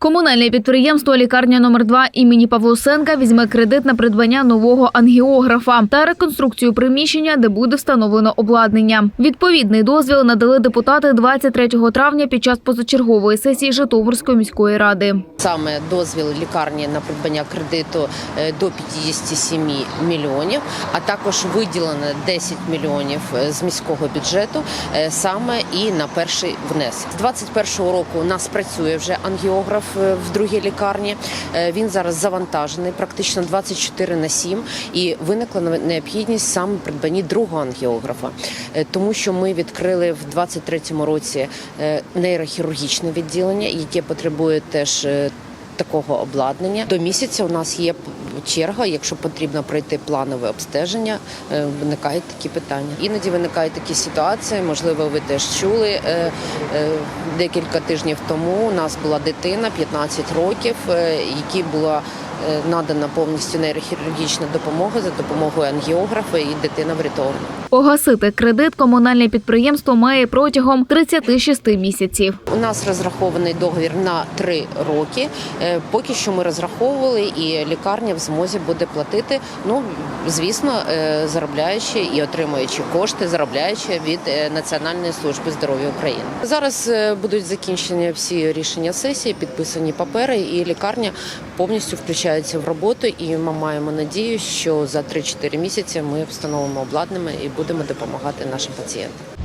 Комунальне підприємство лікарня номер 2 імені Павлусенка візьме кредит на придбання нового ангіографа та реконструкцію приміщення, де буде встановлено обладнання. Відповідний дозвіл надали депутати 23 травня під час позачергової сесії Житомирської міської ради. Саме дозвіл лікарні на придбання кредиту е, до 57 мільйонів, а також виділено 10 мільйонів е, з міського бюджету е, саме і на перший внесок. З 21 року у нас працює вже ангіограф в другій лікарні. Е, Він зараз завантажений практично 24 на 7 і виникла необхідність саме придбані другого ангіографа, Е, тому що ми відкрили в 23 році е, нейрохірургічне відділення, яке потребує теж такого обладнання. До місяця у нас є черга. Якщо потрібно пройти планове обстеження, е, виникають такі питання. Іноді виникають такі ситуації. Можливо, ви теж чули е, е, декілька тижнів тому. У нас була дитина 15 років, яка була надана повністю нейрохірургічна допомога за допомогою ангіографа, і дитина врятована. Погасити кредит комунальне підприємство має протягом 36 місяців. У нас розрахований договір на три роки. Е, Поки що ми розраховували, і лікарня в змозі буде платити. Ну звісно, е, заробляючи і отримуючи кошти, заробляючи від е, Національної служби здоров'я України. Зараз е, будуть закінчені всі рішення сесії, підписані папери, і лікарня повністю включається в роботу. І ми маємо надію, що за 3-4 місяці ми встановимо обладнання і будемо допомагати нашим пацієнтам.